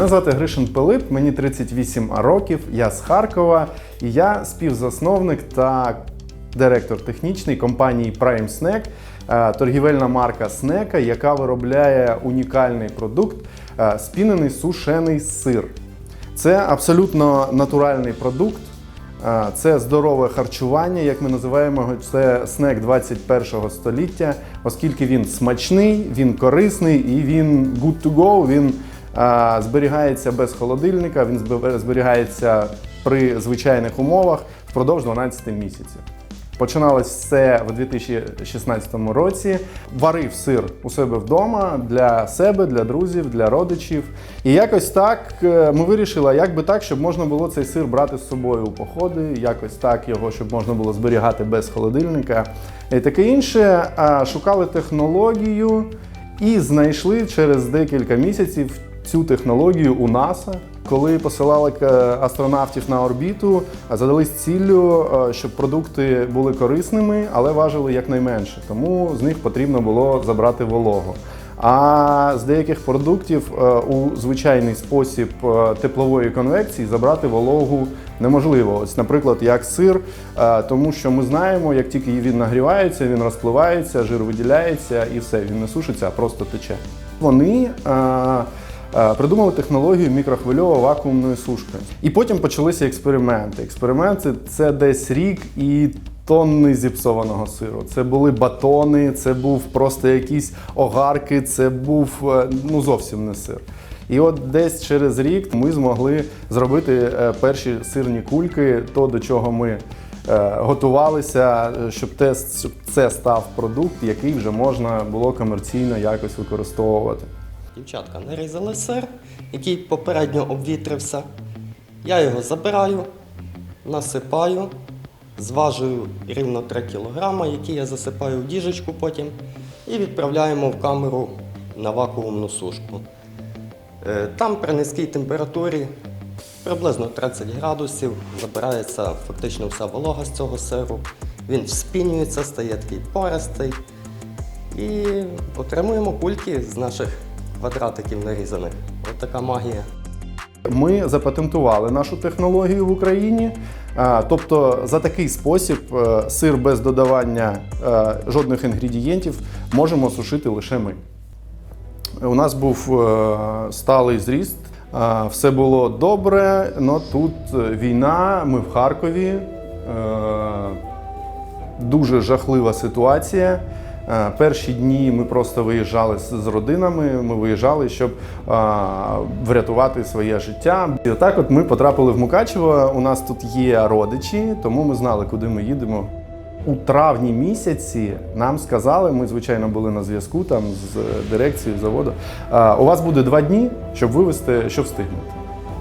Мене звати Гришин Пилип, мені 38 років, я з Харкова, і я співзасновник та директор технічний компанії Prime Snack, е, торгівельна марка Снека, яка виробляє унікальний продукт е, спінений сушений сир. Це абсолютно натуральний продукт. Е, Це здорове харчування, як ми називаємо його. Це снек 21 століття, оскільки він смачний, він корисний і він good to go, Він зберігається без холодильника, він збе- зберігається при звичайних умовах впродовж 12 місяців. Починалось все в 2016 році. Варив сир у себе вдома для себе, для друзів, для родичів. І якось так е, ми вирішили, як би так, щоб можна було цей сир брати з собою у походи, якось так його, щоб можна було зберігати без холодильника і таке інше. Шукали технологію і знайшли через декілька місяців цю технологію у НАСА. Коли посилали е, астронавтів на орбіту, задались ціллю, е, щоб продукти були корисними, але важили якнайменше. Тому з них потрібно було забрати вологу. А з деяких продуктів е, у звичайний спосіб е, теплової конвекції забрати вологу неможливо. Ось, наприклад, як сир, е, тому що ми знаємо, як тільки він нагрівається, він розпливається, жир виділяється і все, він не сушиться, а просто тече. Вони е, е, придумали технологію мікрохвильово-вакуумної сушки. І потім почалися експерименти. Експерименти це десь рік і тонни зіпсованого сиру. Це були батони, це був просто якісь огарки, це був е, ну зовсім не сир. І от десь через рік ми змогли зробити е, перші сирні кульки, то до чого ми е, готувалися, е, щоб те, щоб це став продукт, який вже можна було комерційно якось використовувати. Дівчатка нарізали сир, який попередньо обвітрився. Я його забираю, насипаю, зважую рівно 3 кг, які я засипаю в діжечку потім, і відправляємо в камеру на вакуумну сушку. Е, Там при низькій температурі приблизно 30 градусів забирається фактично вся волога з цього сиру. Він вспінюється, стає такий пористий. І отримуємо кульки з наших квадратиків нарізаних. Ось така магія. Ми запатентували нашу технологію в Україні. Тобто, за такий спосіб е, сир без додавання е, жодних інгредієнтів можемо сушити лише ми. У нас був е, сталий зріст, все було добре, але тут війна, ми в Харкові. Дуже жахлива ситуація. Е, Перші дні ми просто виїжджали з родинами. Ми виїжджали, щоб врятувати своє життя. І отак, от ми потрапили в Мукачево. У нас тут є родичі, тому ми знали, куди ми їдемо. У травні місяці нам сказали, ми звичайно були на зв'язку там з дирекцією заводу. У вас буде два дні, щоб вивезти, що встигнути.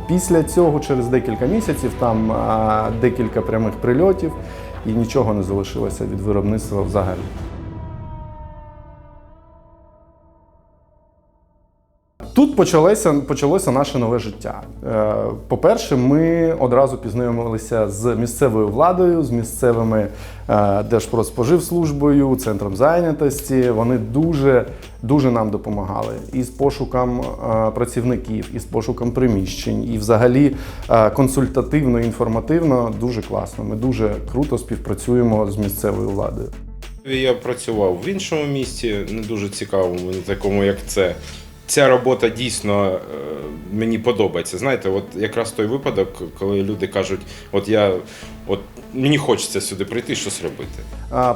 Після цього, через декілька місяців, там декілька прямих прильотів, і нічого не залишилося від виробництва взагалі. Тут почалося, почалося наше нове життя. Е, По-перше, ми одразу познайомилися з місцевою владою, з місцевими е, Держпродспоживслужбою, центром зайнятості. Вони дуже дуже нам допомагали і з пошуком е, працівників, і з пошуком приміщень, і взагалі консультативно, інформативно дуже класно. Ми дуже круто співпрацюємо з місцевою владою. Я працював в іншому місті, не дуже цікавому, не такому, як це. Ця робота дійсно е, мені подобається. Знаєте, от якраз той випадок, коли люди кажуть, от я от мені хочеться сюди прийти, щось робити.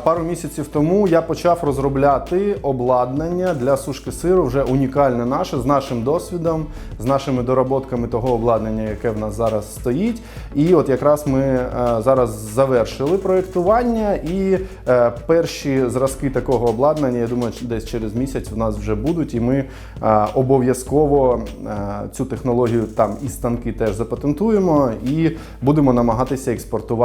Пару місяців тому я почав розробляти обладнання для сушки сиру, вже унікальне наше з нашим досвідом, з нашими доработками того обладнання, яке в нас зараз стоїть. І от якраз ми е, зараз завершили проєктування, і е, перші зразки такого обладнання, я думаю, десь через місяць в нас вже будуть, і ми е, обов'язково цю технологію там і станки теж запатентуємо, і будемо намагатися експортувати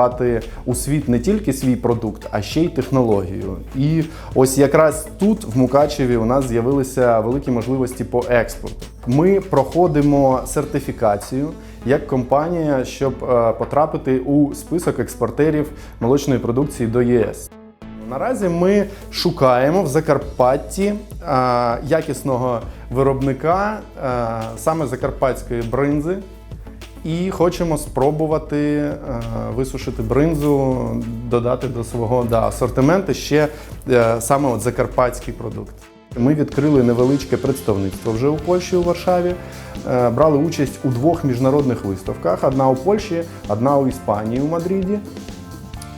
у світ не тільки свій продукт, а ще й технологію. І ось якраз тут, в Мукачеві, у нас з'явилися великі можливості по експорту. Ми проходимо сертифікацію як компанія, щоб е, потрапити у список експортерів молочної продукції до ЄС. Наразі ми шукаємо в Закарпатті а, якісного виробника а, саме закарпатської бринзи. І хочемо спробувати а, висушити бринзу, додати до свого да, асортименту ще е, саме от закарпатський продукт. Ми відкрили невеличке представництво вже у Польщі у Варшаві. Е, Брали участь у двох міжнародних виставках: одна у Польщі, одна у Іспанії у Мадріді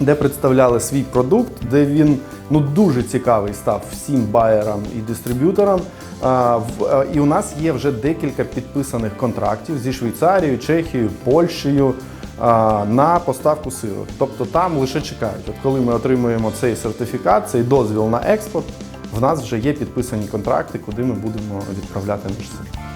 де представляли свій продукт, де він ну дуже цікавий став всім байерам і дистриб'юторам. І у нас є вже декілька підписаних контрактів зі Швейцарією, Чехією, Польщею на поставку сиру. Тобто там лише чекають. От коли ми отримуємо цей сертифікат, цей дозвіл на експорт, в нас вже є підписані контракти, куди ми будемо відправляти наш сир.